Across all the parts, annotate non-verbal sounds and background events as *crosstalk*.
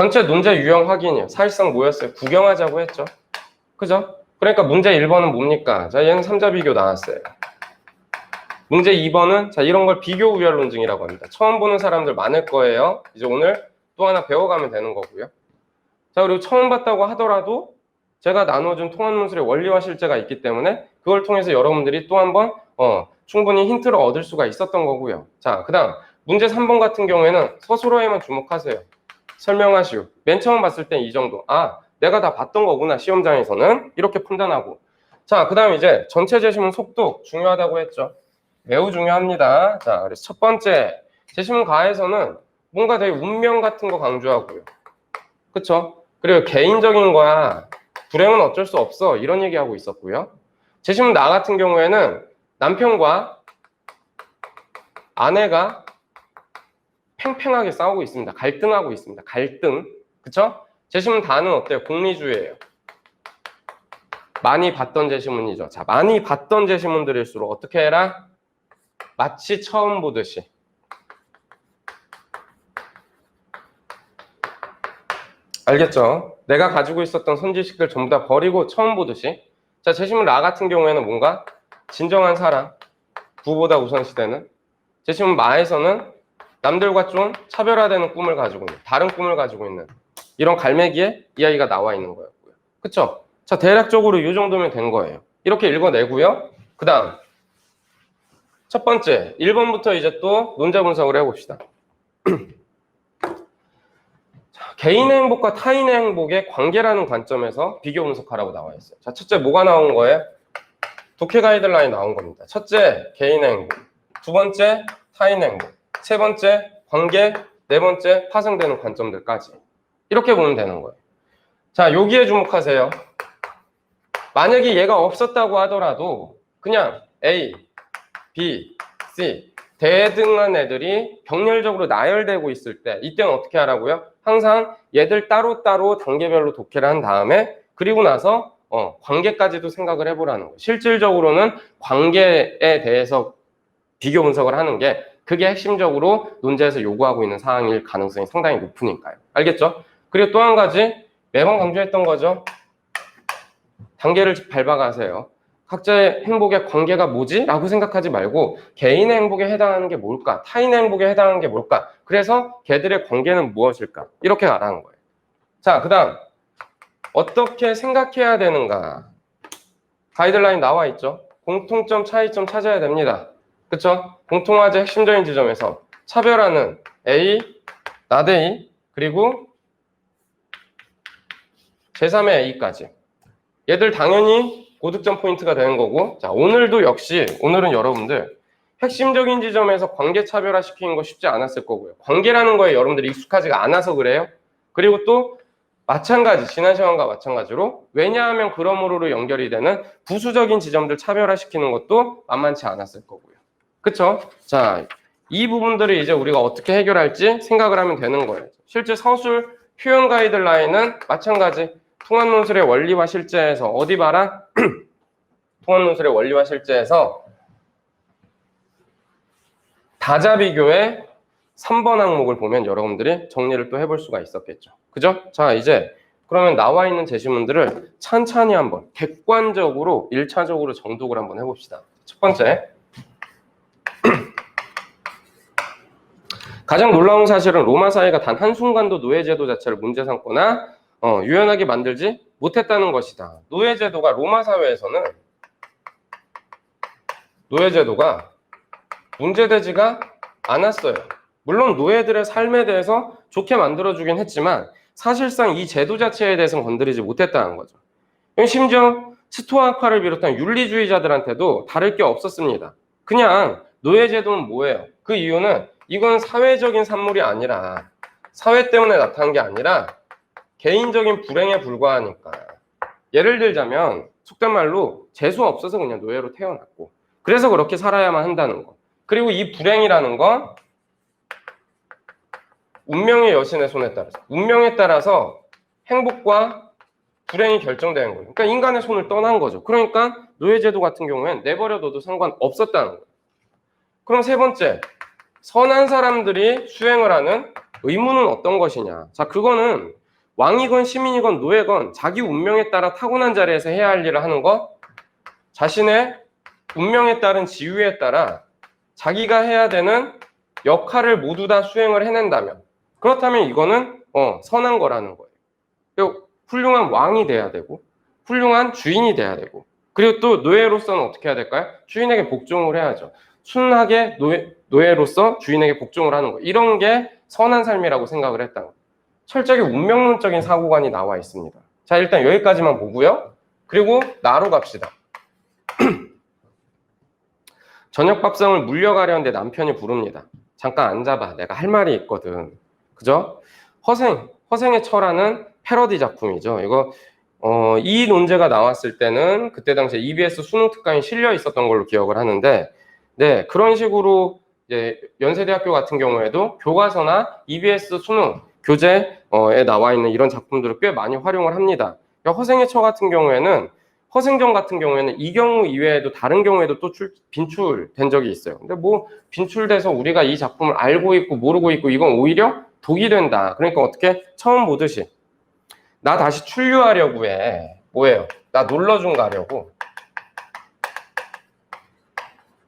전체 논제 유형 확인이요. 사실상 뭐였어요? 구경하자고 했죠. 그죠? 그러니까 문제 1번은 뭡니까? 자, 얘는 3자 비교 나왔어요. 문제 2번은 자, 이런 걸 비교 우열 논증이라고 합니다. 처음 보는 사람들 많을 거예요. 이제 오늘 또 하나 배워가면 되는 거고요. 자, 그리고 처음 봤다고 하더라도 제가 나눠준 통합 논술의 원리와 실제가 있기 때문에 그걸 통해서 여러분들이 또 한번 어, 충분히 힌트를 얻을 수가 있었던 거고요. 자, 그 다음 문제 3번 같은 경우에는 서술어에만 주목하세요. 설명하시오. 맨 처음 봤을 땐 이 정도. 아, 내가 다 봤던 거구나. 시험장에서는 이렇게 판단하고. 자, 그 다음 이제 전체 제시문 속도 중요하다고 했죠. 매우 중요합니다. 자, 그래서 첫 번째 제시문 가에서는 뭔가 되게 운명 같은 거 강조하고요. 그쵸? 그리고 개인적인 거야. 불행은 어쩔 수 없어. 이런 얘기하고 있었고요. 제시문 나 같은 경우에는 남편과 아내가 팽팽하게 싸우고 있습니다. 갈등하고 있습니다. 갈등. 그쵸? 제시문 다는 어때요? 공리주의예요. 많이 봤던 제시문이죠. 자, 많이 봤던 제시문들일수록 어떻게 해라? 마치 처음 보듯이. 알겠죠? 내가 가지고 있었던 손지식들 전부 다 버리고 처음 보듯이. 자, 제시문 라 같은 경우에는 뭔가 진정한 사랑, 부보다 우선시되는. 제시문 마에서는 남들과 좀 차별화되는 꿈을 가지고 있는, 다른 꿈을 가지고 있는 이런 갈매기에 이야기가 나와 있는 거였고요. 그쵸? 자, 대략적으로 이 정도면 된 거예요. 이렇게 읽어내고요. 그 다음. 첫 번째, 1번부터 이제 또 논자 분석을 해봅시다. *clears throat* 자, 개인의 행복과 타인의 행복의 관계라는 관점에서 비교 분석하라고 나와 있어요. 자, 첫째, 뭐가 나온 거예요? 독해 가이드라인 나온 겁니다. 첫째, 개인의 행복. 두 번째, 타인의 행복. 세 번째, 관계. 네 번째, 파생되는 관점들까지. 이렇게 보면 되는 거예요. 자, 여기에 주목하세요. 만약에 얘가 없었다고 하더라도 그냥 A, B, C 대등한 애들이 병렬적으로 나열되고 있을 때 이때는 어떻게 하라고요? 항상 얘들 따로따로 단계별로 독해를 한 다음에 그리고 나서 어, 관계까지도 생각을 해보라는 거예요. 실질적으로는 관계에 대해서 비교 분석을 하는 게 그게 핵심적으로 논제에서 요구하고 있는 사항일 가능성이 상당히 높으니까요. 알겠죠? 그리고 또 한 가지 매번 강조했던 거죠. 단계를 밟아가세요. 각자의 행복의 관계가 뭐지? 라고 생각하지 말고 개인의 행복에 해당하는 게 뭘까? 타인의 행복에 해당하는 게 뭘까? 그래서 걔들의 관계는 무엇일까? 이렇게 가라는 거예요. 자, 그 다음 어떻게 생각해야 되는가? 가이드라인 나와 있죠? 공통점, 차이점 찾아야 됩니다. 그쵸? 공통화제 핵심적인 지점에서 차별하는 A, 나대 A, 그리고 제3의 A까지. 얘들 당연히 고득점 포인트가 되는 거고 자 오늘도 역시 오늘은 여러분들 핵심적인 지점에서 관계 차별화 시키는 거 쉽지 않았을 거고요. 관계라는 거에 여러분들이 익숙하지가 않아서 그래요. 그리고 또 마찬가지 지난 시간과 마찬가지로 왜냐하면 그러므로로 연결이 되는 부수적인 지점들 차별화 시키는 것도 만만치 않았을 거고요. 그쵸? 자, 이 부분들을 이제 우리가 어떻게 해결할지 생각을 하면 되는 거예요. 실제 서술 표현 가이드라인은 마찬가지 통합논술의 원리와 실제에서 어디 봐라? *clears throat* 통합논술의 원리와 실제에서 다자 비교의 3번 항목을 보면 여러분들이 정리를 또 해볼 수가 있었겠죠. 그죠? 자, 이제 그러면 나와 있는 제시문들을 찬찬히 한번 객관적으로 1차적으로 정독을 한번 해봅시다. 첫 번째. 가장 놀라운 사실은 로마 사회가 단 한순간도 노예제도 자체를 문제 삼거나 어, 유연하게 만들지 못했다는 것이다. 노예제도가 로마 사회에서는 노예제도가 문제되지가 않았어요. 물론 노예들의 삶에 대해서 좋게 만들어주긴 했지만 사실상 이 제도 자체에 대해서는 건드리지 못했다는 거죠. 심지어 스토아파를 비롯한 윤리주의자들한테도 다를 게 없었습니다. 그냥 노예제도는 뭐예요? 그 이유는 이건 사회적인 산물이 아니라 사회 때문에 나타난 게 아니라 개인적인 불행에 불과하니까. 예를 들자면 속된 말로 재수 없어서 그냥 노예로 태어났고 그래서 그렇게 살아야만 한다는 거. 그리고 이 불행이라는 건 운명의 여신의 손에 따라서 운명에 따라서 행복과 불행이 결정되는 거예요. 그러니까 인간의 손을 떠난 거죠. 그러니까 노예제도 같은 경우엔 내버려둬도 상관없었다는 거예요. 그럼 세 번째, 선한 사람들이 수행을 하는 의무는 어떤 것이냐? 자, 그거는 왕이건 시민이건 노예건 자기 운명에 따라 타고난 자리에서 해야 할 일을 하는 것, 자신의 운명에 따른 지위에 따라 자기가 해야 되는 역할을 모두 다 수행을 해낸다면 그렇다면 이거는 어, 선한 거라는 거예요. 훌륭한 왕이 돼야 되고 훌륭한 주인이 돼야 되고 그리고 또 노예로서는 어떻게 해야 될까요? 주인에게 복종을 해야죠. 순하게 노예, 노예로서 주인에게 복종을 하는 거 이런 게 선한 삶이라고 생각을 했다. 철저하게 운명론적인 사고관이 나와 있습니다. 자 일단 여기까지만 보고요. 그리고 나로 갑시다. *clears throat* 저녁 밥상을 물려가려는데 남편이 부릅니다. 잠깐 앉아봐. 내가 할 말이 있거든. 그죠? 허생, 허생의 철화는 패러디 작품이죠. 이거 어, 이 논제가 나왔을 때는 그때 당시에 EBS 수능 특강이 실려 있었던 걸로 기억을 하는데, 네 그런 식으로 이제 연세대학교 같은 경우에도 교과서나 EBS 수능 교재에 나와 있는 이런 작품들을 꽤 많이 활용을 합니다. 그러니까 허생의 처 같은 경우에는 허생전 같은 경우에는 이 경우 이외에도 다른 경우에도 또 출, 빈출된 적이 있어요. 근데 뭐 빈출돼서 우리가 이 작품을 알고 있고 모르고 있고 이건 오히려 독이 된다. 그러니까 어떻게 처음 보듯이 나 다시 출류하려고 해. 뭐예요? 나 놀러중 가려고.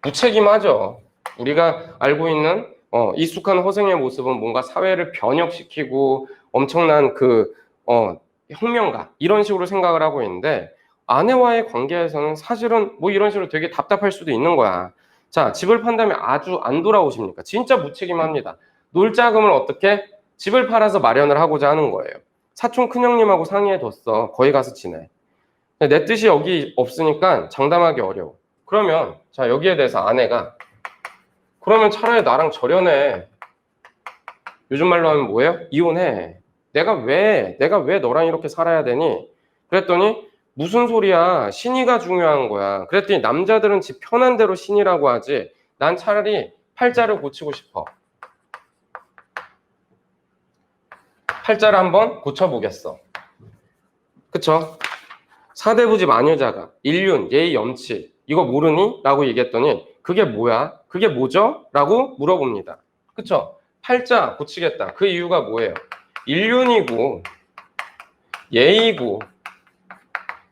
무책임하죠. 우리가 알고 있는 어, 익숙한 허생의 모습은 뭔가 사회를 변혁시키고 엄청난 그 어, 혁명가 이런 식으로 생각을 하고 있는데 아내와의 관계에서는 사실은 뭐 이런 식으로 되게 답답할 수도 있는 거야. 자, 집을 판다면 아주 안 돌아오십니까? 진짜 무책임합니다. 놀 자금을 어떻게 집을 팔아서 마련을 하고자 하는 거예요. 사촌 큰형님하고 상의해뒀어. 거기 가서 지내. 내 뜻이 여기 없으니까 장담하기 어려워. 그러면 자 여기에 대해서 아내가 그러면 차라리 나랑 절연해. 요즘 말로 하면 뭐예요? 이혼해. 내가 왜 내가 왜 너랑 이렇게 살아야 되니? 그랬더니 무슨 소리야? 신의가 중요한 거야. 그랬더니 남자들은 집 편한 대로 신이라고 하지. 난 차라리 팔자를 고치고 싶어. 팔자를 한번 고쳐보겠어. 그쵸? 사대부집 마녀자가 인륜, 예의, 염치 이거 모르니? 라고 얘기했더니 그게 뭐야? 그게 뭐죠? 라고 물어봅니다. 그쵸? 팔자 고치겠다. 그 이유가 뭐예요? 인륜이고 예의고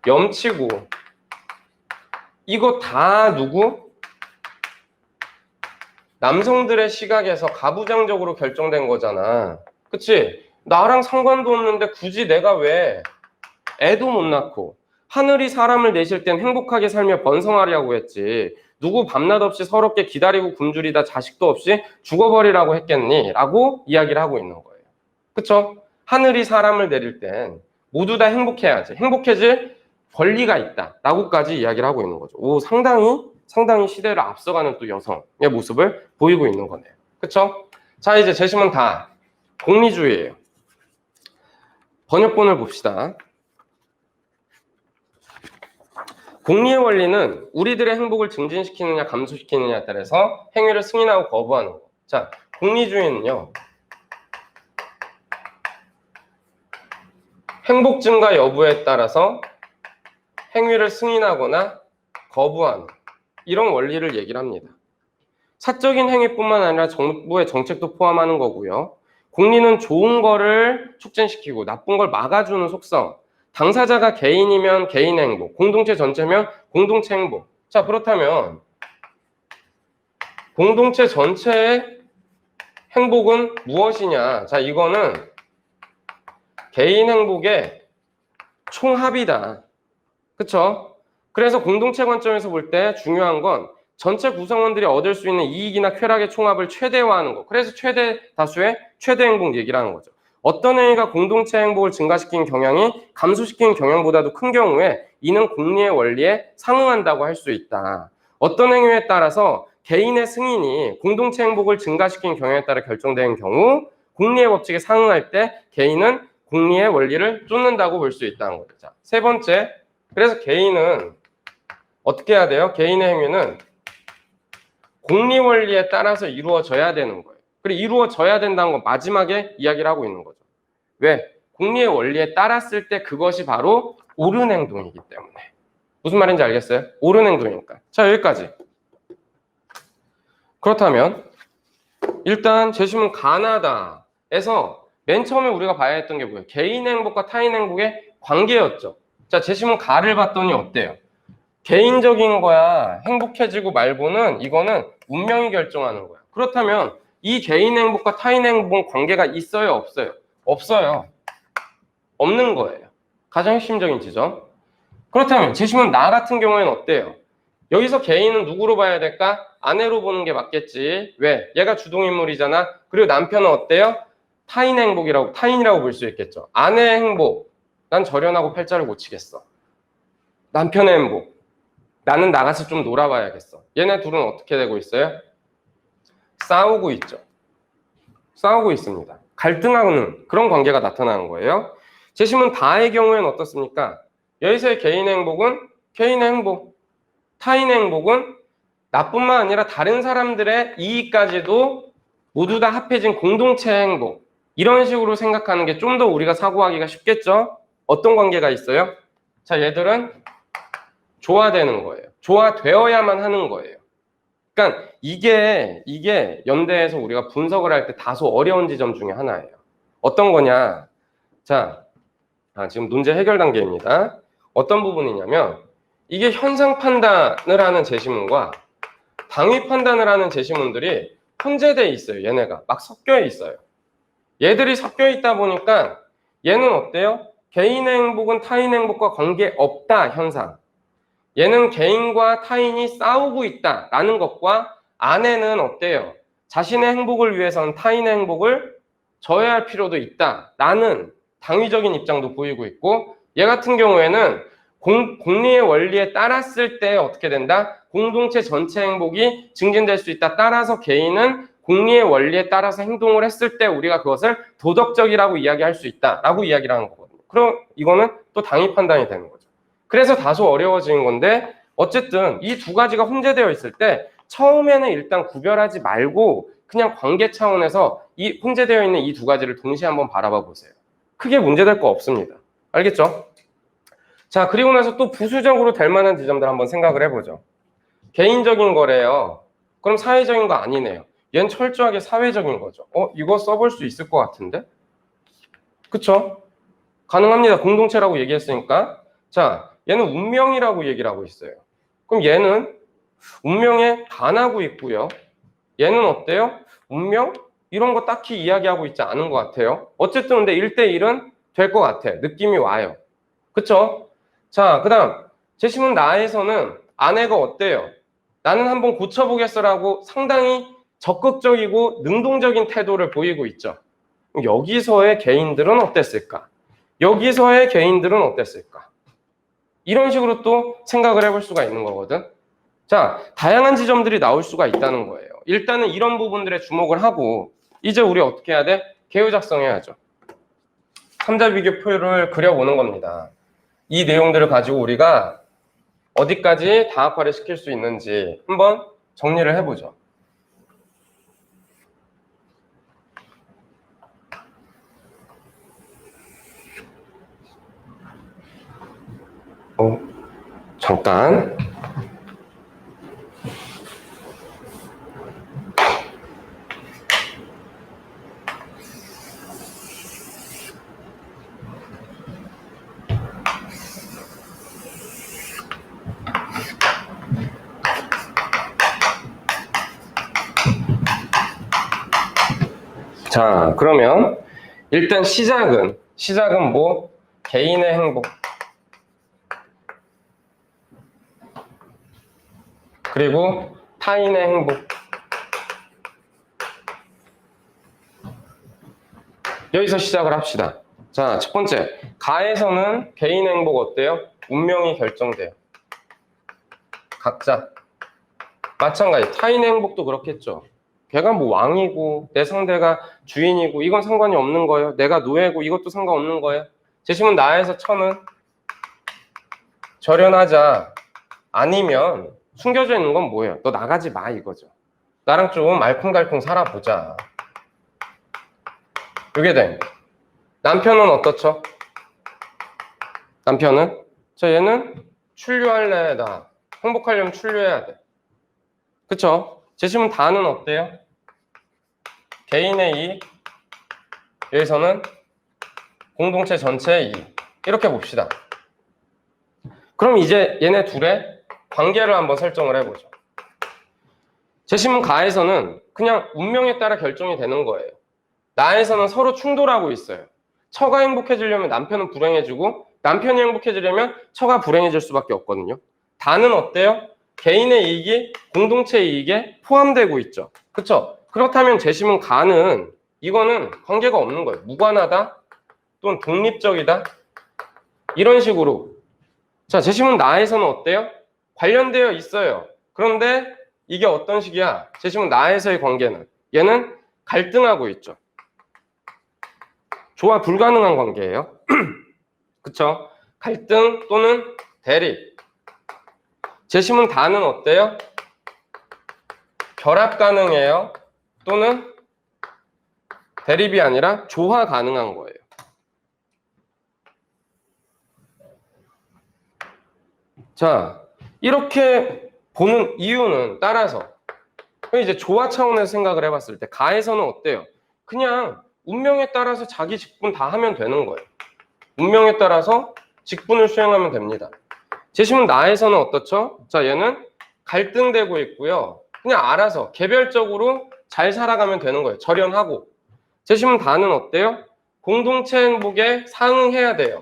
염치고 이거 다 누구? 남성들의 시각에서 가부장적으로 결정된 거잖아. 그치? 나랑 상관도 없는데 굳이 내가 왜 애도 못 낳고 하늘이 사람을 내실 땐 행복하게 살며 번성하려고 했지. 누구 밤낮 없이 서럽게 기다리고 굶주리다 자식도 없이 죽어버리라고 했겠니? 라고 이야기를 하고 있는 거예요. 그쵸? 하늘이 사람을 내릴 땐 모두 다 행복해야지. 행복해질 권리가 있다. 라고까지 이야기를 하고 있는 거죠. 오, 상당히, 상당히 시대를 앞서가는 또 여성의 모습을 보이고 있는 거네요. 그쵸? 자, 이제 제시문 다 공리주의예요. 번역본을 봅시다. 공리의 원리는 우리들의 행복을 증진시키느냐 감소시키느냐에 따라서 행위를 승인하고 거부하는 거. 자, 공리주의는요. 행복 증가 여부에 따라서 행위를 승인하거나 거부하는 이런 원리를 얘기를 합니다. 사적인 행위뿐만 아니라 정부의 정책도 포함하는 거고요. 공리는 좋은 거를 촉진시키고 나쁜 걸 막아주는 속성. 당사자가 개인이면 개인 행복, 공동체 전체면 공동체 행복. 자, 그렇다면 공동체 전체의 행복은 무엇이냐? 자, 이거는 개인 행복의 총합이다. 그쵸? 그래서 공동체 관점에서 볼 때 중요한 건 전체 구성원들이 얻을 수 있는 이익이나 쾌락의 총합을 최대화하는 거. 그래서 최대 다수의 최대 행복 얘기를 하는 거죠. 어떤 행위가 공동체 행복을 증가시키는 경향이 감소시키는 경향보다도 큰 경우에 이는 공리의 원리에 상응한다고 할 수 있다. 어떤 행위에 따라서 개인의 승인이 공동체 행복을 증가시키는 경향에 따라 결정되는 경우 공리의 법칙에 상응할 때 개인은 공리의 원리를 쫓는다고 볼 수 있다는 거죠. 자, 세 번째. 그래서 개인은 어떻게 해야 돼요? 개인의 행위는 공리 원리에 따라서 이루어져야 되는 거예요. 그리고 이루어져야 된다는 건 마지막에 이야기를 하고 있는 거죠. 왜? 공리의 원리에 따랐을 때 그것이 바로 옳은 행동이기 때문에. 무슨 말인지 알겠어요? 옳은 행동이니까. 자, 여기까지. 그렇다면 일단 제시문 가나다. 다에서 맨 처음에 우리가 봐야 했던 게 뭐예요? 개인 행복과 타인 행복의 관계였죠. 자, 제시문 가를 봤더니 어때요? 개인적인 거야 행복해지고 말고는 이거는 운명이 결정하는 거야. 그렇다면 이 개인 행복과 타인 행복은 관계가 있어요, 없어요? 없어요. 없는 거예요. 가장 핵심적인 지점. 그렇다면 제시문 나 같은 경우에는 어때요? 여기서 개인은 누구로 봐야 될까? 아내로 보는 게 맞겠지. 왜? 얘가 주동인물이잖아. 그리고 남편은 어때요? 타인 행복이라고, 타인이라고 볼 수 있겠죠. 아내의 행복. 난 절연하고 팔자를 못 치겠어. 남편의 행복. 나는 나가서 좀 놀아봐야겠어. 얘네 둘은 어떻게 되고 있어요? 싸우고 있죠. 싸우고 있습니다. 갈등하는 그런 관계가 나타나는 거예요. 제시문 다의 경우에는 어떻습니까? 여기서의 개인 행복은 개인의 행복, 타인의 행복은 나뿐만 아니라 다른 사람들의 이익까지도 모두 다 합해진 공동체 행복. 이런 식으로 생각하는 게 좀 더 우리가 사고하기가 쉽겠죠? 어떤 관계가 있어요? 자, 얘들은 조화되는 거예요. 조화되어야만 하는 거예요. 그러니까 이게 이게 연대에서 우리가 분석을 할 때 다소 어려운 지점 중에 하나예요. 어떤 거냐? 자, 아, 지금 문제 해결 단계입니다. 어떤 부분이냐면 이게 현상 판단을 하는 제시문과 당위 판단을 하는 제시문들이 혼재돼 있어요. 얘네가 막 섞여 있어요. 얘들이 섞여 있다 보니까 얘는 어때요? 개인의 행복은 타인의 행복과 관계 없다 현상. 얘는 개인과 타인이 싸우고 있다라는 것과 아내는 어때요? 자신의 행복을 위해서는 타인의 행복을 저해할 필요도 있다라는 당위적인 입장도 보이고 있고 얘 같은 경우에는 공, 공리의 원리에 따랐을 때 어떻게 된다? 공동체 전체 행복이 증진될 수 있다. 따라서 개인은 공리의 원리에 따라서 행동을 했을 때 우리가 그것을 도덕적이라고 이야기할 수 있다라고 이야기를 하는 거거든요. 그럼 이거는 또 당위 판단이 되는 거죠. 그래서 다소 어려워지는 건데 어쨌든 이 두 가지가 혼재되어 있을 때 처음에는 일단 구별하지 말고 그냥 관계 차원에서 이 혼재되어 있는 이 두 가지를 동시에 한번 바라봐 보세요. 크게 문제될 거 없습니다. 알겠죠? 자, 그리고 나서 또 부수적으로 될 만한 지점들 한번 생각을 해보죠. 개인적인 거래요. 그럼 사회적인 거 아니네요. 얘는 철저하게 사회적인 거죠. 어, 이거 써볼 수 있을 것 같은데? 그쵸? 가능합니다. 공동체라고 얘기했으니까. 자, 얘는 운명이라고 얘기를 하고 있어요. 그럼 얘는 운명에 반하고 있고요. 얘는 어때요? 운명? 이런 거 딱히 이야기하고 있지 않은 것 같아요. 어쨌든 근데 1대1은 될 것 같아. 느낌이 와요. 그쵸? 자, 그 다음. 제시문 나에서는 아내가 어때요? 나는 한번 고쳐보겠어라고 상당히 적극적이고 능동적인 태도를 보이고 있죠. 여기서의 개인들은 어땠을까? 여기서의 개인들은 어땠을까? 이런 식으로 또 생각을 해볼 수가 있는 거거든. 자, 다양한 지점들이 나올 수가 있다는 거예요. 일단은 이런 부분들에 주목을 하고 이제 우리 어떻게 해야 돼? 개요 작성해야죠. 3자 비교표를 그려보는 겁니다. 이 내용들을 가지고 우리가 어디까지 다학화를 시킬 수 있는지 한번 정리를 해보죠. 어, 잠깐. 자, 그러면 일단 시작은 시작은 뭐 개인의 행복 그리고 타인의 행복 여기서 시작을 합시다. 자, 첫 번째 가에서는 개인 행복 어때요? 운명이 결정돼요. 각자 마찬가지 타인 행복도 그렇겠죠. 걔가 뭐 왕이고 내 상대가 주인이고 이건 상관이 없는 거예요. 내가 노예고 이것도 상관없는 거예요. 제시문 나에서 천은 절연하자 아니면 숨겨져 있는 건 뭐예요? 너 나가지 마 이거죠. 나랑 좀 알콩달콩 살아보자. 이게 돼. 남편은 어떻죠? 남편은 저 얘는 출류할래 나 행복하려면 출류해야 돼. 그쵸? 제시문 다는 어때요? 개인의 이익, 여기서는 공동체 전체의 이익. 이렇게 봅시다. 그럼 이제 얘네 둘의 관계를 한번 설정을 해보죠. 제시문 가에서는 그냥 운명에 따라 결정이 되는 거예요. 나에서는 서로 충돌하고 있어요. 처가 행복해지려면 남편은 불행해지고 남편이 행복해지려면 처가 불행해질 수밖에 없거든요. 다는 어때요? 개인의 이익이 공동체 이익에 포함되고 있죠. 그렇죠? 그렇다면 재심은 가는 이거는 관계가 없는 거예요. 무관하다 또는 독립적이다 이런 식으로 자 재심은 나에서는 어때요? 관련되어 있어요. 그런데 이게 어떤 식이야? 재심은 나에서의 관계는 얘는 갈등하고 있죠. 조화 불가능한 관계예요. *clears throat* 그쵸? 갈등 또는 대립. 재심은 다는 어때요? 결합 가능해요. 또는 대립이 아니라 조화 가능한 거예요. 자, 이렇게 보는 이유는 따라서 이제 조화 차원에서 생각을 해봤을 때 가에서는 어때요? 그냥 운명에 따라서 자기 직분 다 하면 되는 거예요. 운명에 따라서 직분을 수행하면 됩니다. 재심은 나에서는 어떻죠? 자, 얘는 갈등되고 있고요. 그냥 알아서 개별적으로 잘 살아가면 되는 거예요. 절연하고. 재심은 다는 어때요? 공동체 행복에 상응해야 돼요.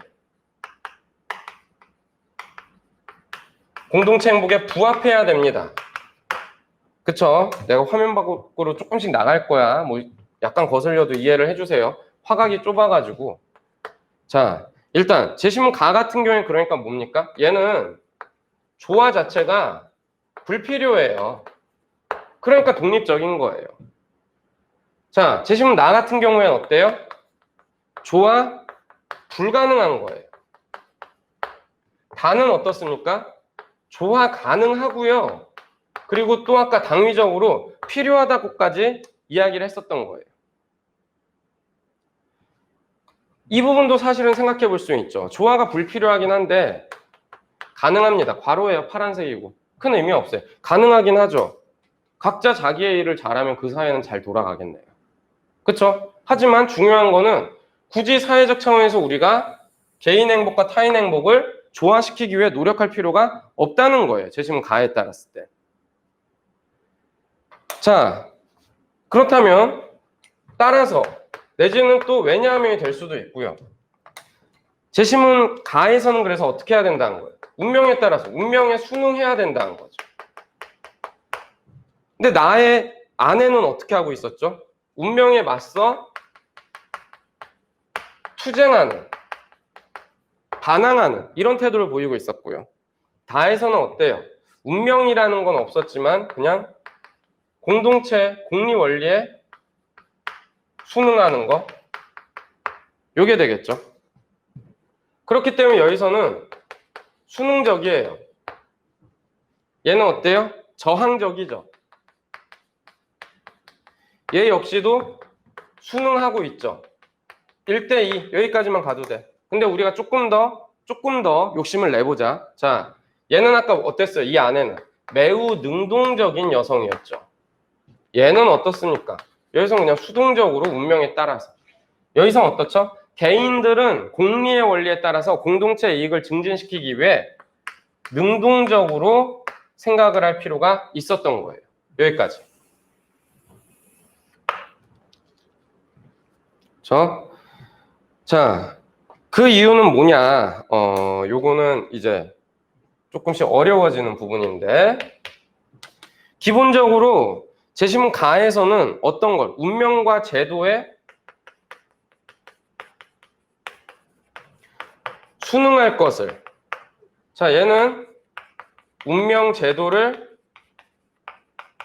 공동체 행복에 부합해야 됩니다. 그쵸? 내가 화면 밖으로 조금씩 나갈 거야. 뭐 약간 거슬려도 이해를 해주세요. 화각이 좁아가지고. 자, 일단 제시문 가 같은 경우에 그러니까 뭡니까? 얘는 조화 자체가 불필요해요. 그러니까 독립적인 거예요. 자, 제시문 나 같은 경우에는 어때요? 조화 불가능한 거예요. 다는 어떻습니까? 조화 가능하고요. 그리고 또 아까 당위적으로 필요하다고까지 이야기를 했었던 거예요. 이 부분도 사실은 생각해 볼 수 있죠. 조화가 불필요하긴 한데 가능합니다. 괄호예요. 파란색이고. 큰 의미 없어요. 가능하긴 하죠. 각자 자기의 일을 잘하면 그 사회는 잘 돌아가겠네요. 그렇죠? 하지만 중요한 거는 굳이 사회적 차원에서 우리가 개인 행복과 타인 행복을 조화시키기 위해 노력할 필요가 없다는 거예요. 재심은 가에 따랐을 때. 자, 그렇다면 따라서 내지는 또 왜냐하면이 될 수도 있고요. 재심은 가에서는 그래서 어떻게 해야 된다는 거예요. 운명에 따라서 운명에 순응해야 된다는 거죠. 근데 나의 아내는 어떻게 하고 있었죠? 운명에 맞서 투쟁하는, 반항하는 이런 태도를 보이고 있었고요. 다에서는 어때요? 운명이라는 건 없었지만 그냥 공동체 공리 원리에 순응하는 거 요게 되겠죠. 그렇기 때문에 여기서는 수능적이에요. 얘는 어때요? 저항적이죠. 얘 역시도 수능하고 있죠. 1대2 여기까지만 가도 돼. 근데 우리가 조금 더 조금 더 욕심을 내보자. 자, 얘는 아까 어땠어요? 이 안에는 매우 능동적인 여성이었죠. 얘는 어떻습니까? 여기서 그냥 수동적으로 운명에 따라서. 여기서 어떻죠? 개인들은 공리의 원리에 따라서 공동체의 이익을 증진시키기 위해 능동적으로 생각을 할 필요가 있었던 거예요. 여기까지. 저, 자, 그 이유는 뭐냐? 어, 요거는 이제 조금씩 어려워지는 부분인데, 기본적으로 재심은 가에서는 어떤 걸? 운명과 제도에 순응할 것을. 자 얘는 운명 제도를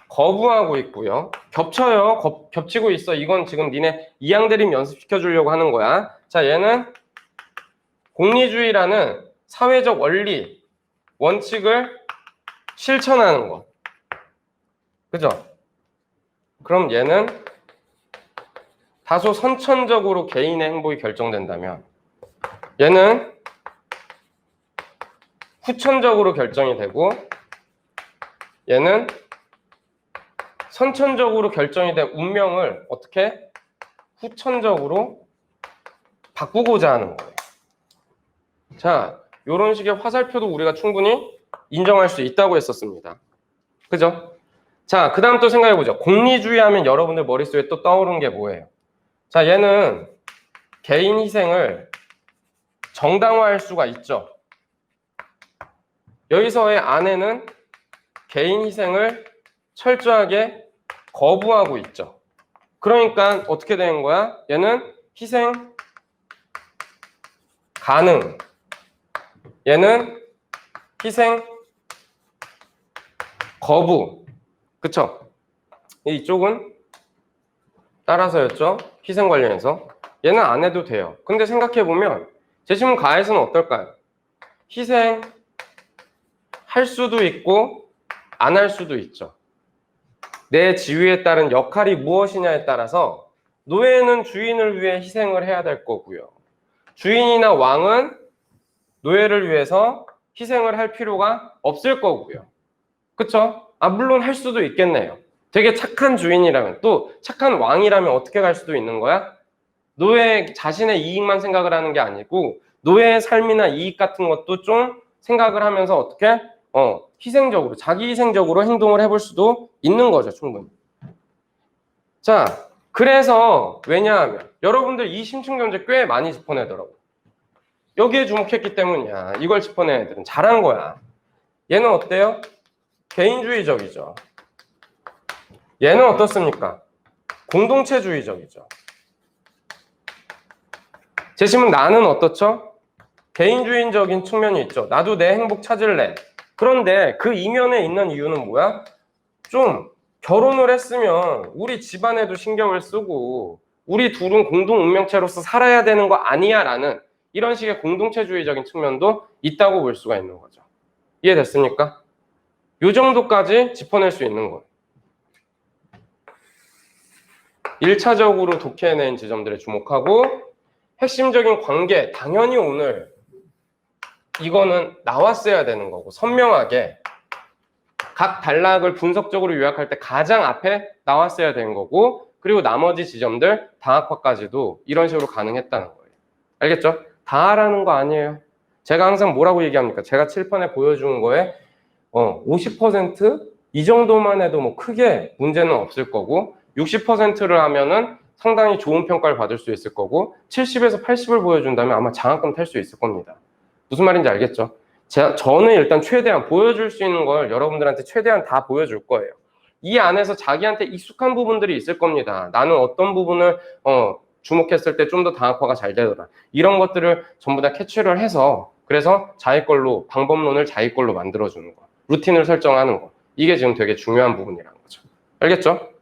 거부하고 있고요. 겹쳐요. 겹, 겹치고 있어. 이건 지금 니네 이양대림 연습시켜 주려고 하는 거야. 자 얘는 공리주의라는 사회적 원리 원칙을 실천하는 것 그죠? 그럼 얘는 다소 선천적으로 개인의 행복이 결정된다면 얘는 후천적으로 결정이 되고 얘는 선천적으로 결정이 된 운명을 어떻게 후천적으로 바꾸고자 하는 거예요. 자, 이런 식의 화살표도 우리가 충분히 인정할 수 있다고 했었습니다. 그죠? 자, 그 다음 또 생각해보죠. 공리주의 하면 여러분들 머릿속에 또 떠오르는 게 뭐예요? 자, 얘는 개인 희생을 정당화할 수가 있죠. 여기서의 아내는 개인 희생을 철저하게 거부하고 있죠. 그러니까 어떻게 되는 거야? 얘는 희생 가능. 얘는 희생 거부. 그쵸? 이쪽은 따라서였죠? 희생 관련해서. 얘는 안 해도 돼요. 근데 생각해보면 제시문 가에서는 어떨까요? 희생 할 수도 있고 안 할 수도 있죠. 내 지위에 따른 역할이 무엇이냐에 따라서 노예는 주인을 위해 희생을 해야 될 거고요. 주인이나 왕은 노예를 위해서 희생을 할 필요가 없을 거고요. 그쵸? 아, 물론 할 수도 있겠네요. 되게 착한 주인이라면 또 착한 왕이라면 어떻게 갈 수도 있는 거야? 노예 자신의 이익만 생각을 하는 게 아니고 노예의 삶이나 이익 같은 것도 좀 생각을 하면서 어떻게 어 희생적으로 자기 희생적으로 행동을 해볼 수도 있는 거죠 충분히. 자 그래서 왜냐하면 여러분들 이 심층 경제 꽤 많이 짚어내더라고. 여기에 주목했기 때문이야. 이걸 짚어낸 애들은 잘한 거야. 얘는 어때요? 개인주의적이죠. 얘는 어떻습니까? 공동체주의적이죠. 제시문 나는 어떻죠? 개인주의적인 측면이 있죠. 나도 내 행복 찾을래. 그런데 그 이면에 있는 이유는 뭐야? 좀 결혼을 했으면 우리 집안에도 신경을 쓰고 우리 둘은 공동 운명체로서 살아야 되는 거 아니야 라는 이런 식의 공동체주의적인 측면도 있다고 볼 수가 있는 거죠. 이해됐습니까? 요 정도까지 짚어낼 수 있는 거예요. 1차적으로 독해낸 지점들에 주목하고 핵심적인 관계, 당연히 오늘 이거는 나왔어야 되는 거고 선명하게 각 단락을 분석적으로 요약할 때 가장 앞에 나왔어야 되는 거고 그리고 나머지 지점들 다학화까지도 이런 식으로 가능했다는 거예요. 알겠죠? 다 하라는 거 아니에요. 제가 항상 뭐라고 얘기합니까? 제가 칠판에 보여준 거에 어, 50%이 정도만 해도 뭐 크게 문제는 없을 거고 60%를 하면은 상당히 좋은 평가를 받을 수 있을 거고 70에서 80을 보여준다면 아마 장학금 탈 수 있을 겁니다. 무슨 말인지 알겠죠? 제, 저는 일단 최대한 보여줄 수 있는 걸 여러분들한테 최대한 다 보여줄 거예요. 이 안에서 자기한테 익숙한 부분들이 있을 겁니다. 나는 어떤 부분을 어, 주목했을 때 좀 더 다학화가 잘 되더라. 이런 것들을 전부 다 캐치를 해서 그래서 자기 걸로 방법론을 자기 걸로 만들어주는 거, 루틴을 설정하는 거. 이게 지금 되게 중요한 부분이라는 거죠. 알겠죠?